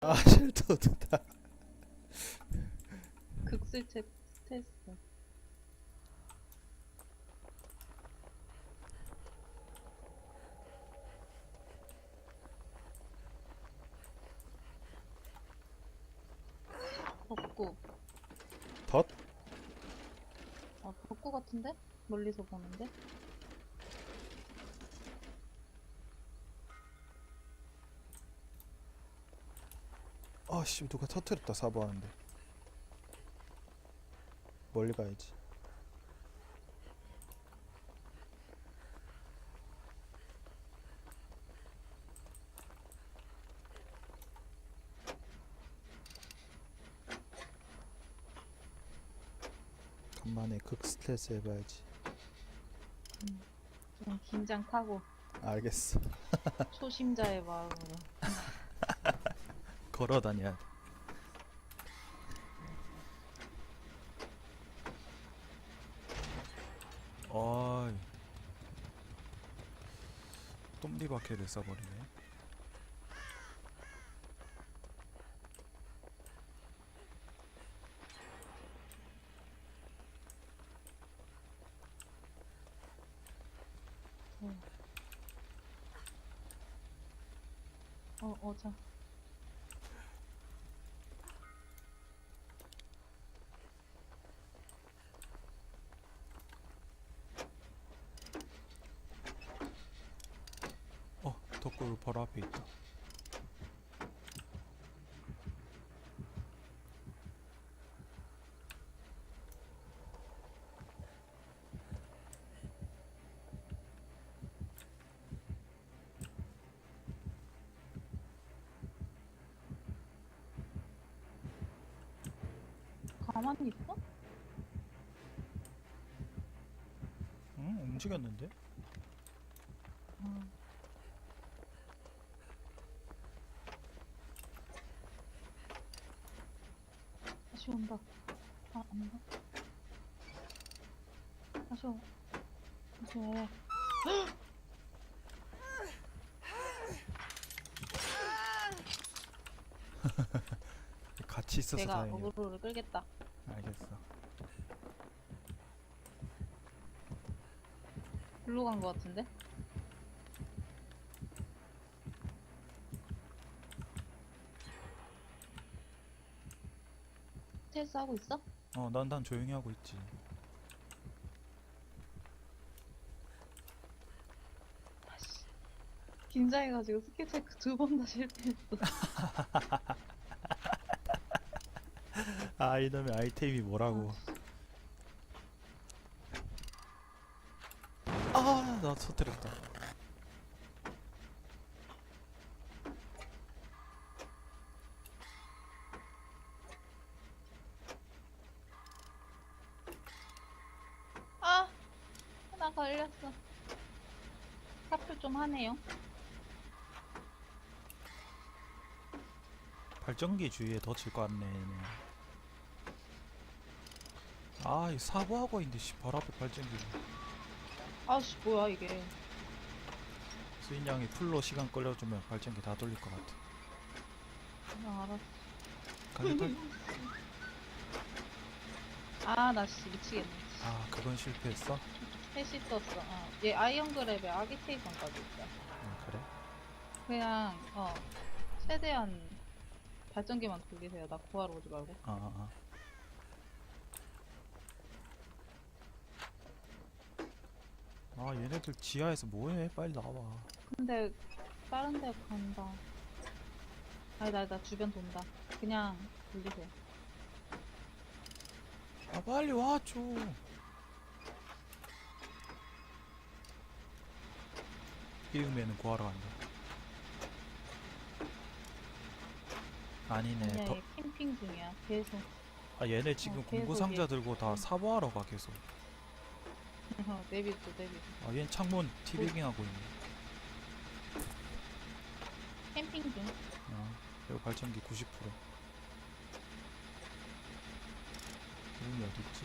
아 쉘터드다 극슬 체- 테스트. 덕구. 덧? 아, 덕구 같은데? 멀리서 보는데? 아씨 누가 터트렸다 사보하는데. 멀리 가야지. 간만에 극 스트레스 해봐야지. 좀 긴장 타고. 알겠어. 초심자의 마음으로. 걸어 다녀야 돼. 어이. 똥리바퀴를 써버리네. 어, 어, 자. 덕골 바로 앞에 있다 가만히 있어? 응 움직였는데 어. 온다. 아, 안 온다. 다시 와. 다시 와. 같이 있어서 내가 다행이야 어그로를 끌겠다. 알겠어 글로 간 거 같은데? 테스트 하고 있어? 어 난 난 조용히 하고 있지 아씨. 긴장해가지고 스킬 체크 두 번 다 실패했어. 아 이놈의 아이템이 뭐라고 아 나 터뜨렸다 아! 나 걸렸어. 사표 좀 하네요. 발전기 주위에 덧칠 것 같네 얘네 아이 사고하고 있는데 씨 바로 앞에 발전기 아씨, 뭐야, 이게. 수인 양이 풀로 시간 끌려주면 발전기 다 돌릴 것 같아 아, 알았어. 가게 돌... 아, 나 씨, 미치겠네. 아 그건 실패했어? 헬시 썼어. 어. 얘 아이언 그랩에 아기테이션까지 있어. 아 그래? 그냥, 어, 최대한 발전기만 돌리세요. 나 구하러 오지 말고. 아, 아, 아. 아 얘네들 지하에서 뭐해 빨리 나와 근데, 다른 데 간다. 아니, 나, 나 주변 돈다. 그냥 돌리세요. 아 빨리 와줘 이음에는 구하러 간다 아니네 더, 얘 캠핑 중이야. 계속. 아 얘네 지금 어, 계속 공구상자 얘- 들고 다 응. 사보하러 가 계속 어, 내비도, 내비도. 아 얘는 창문 티베깅 하고 있네 캠핑 중. 아 그리고 발전기 90% 이음이 어딨지?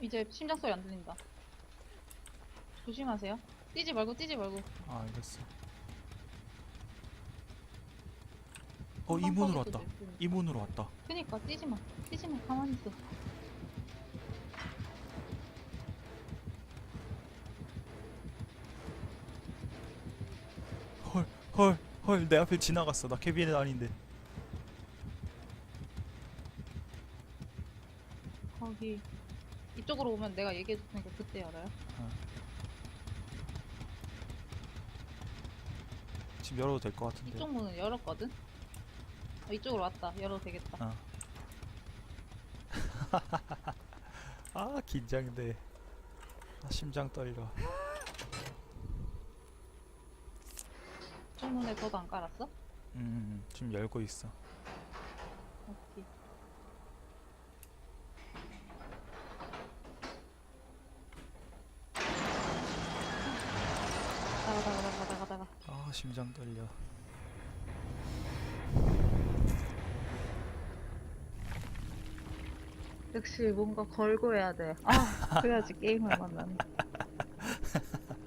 이제 심장 소리 안 들린다. 조심하세요. 뛰지 말고 뛰지 말고. 아 알겠어 어 이문으로 왔다 이문으로 왔다 그니까 뛰지 마. 뛰지 마. 가만히 있어. 헐헐헐내 앞에 지나갔어 나 케빈은 아닌데 거기 이쪽으로 오면 내가 얘기해 줄 테니까 그때 알아요? 지금 열어도 될 것 같은데 이쪽 문은 열었거든? 어, 이쪽으로 왔다. 열어도 되겠다. 어. 아 긴장돼 아, 심장 떨려 이쪽 문에 더도 안 깔았어? 음 지금 열고 있어 오케이. 나가 나가 나가 나가 나가. 아 심장 떨려 역시 뭔가 걸고 해야 돼. 아 그래야지 게임을 만나네.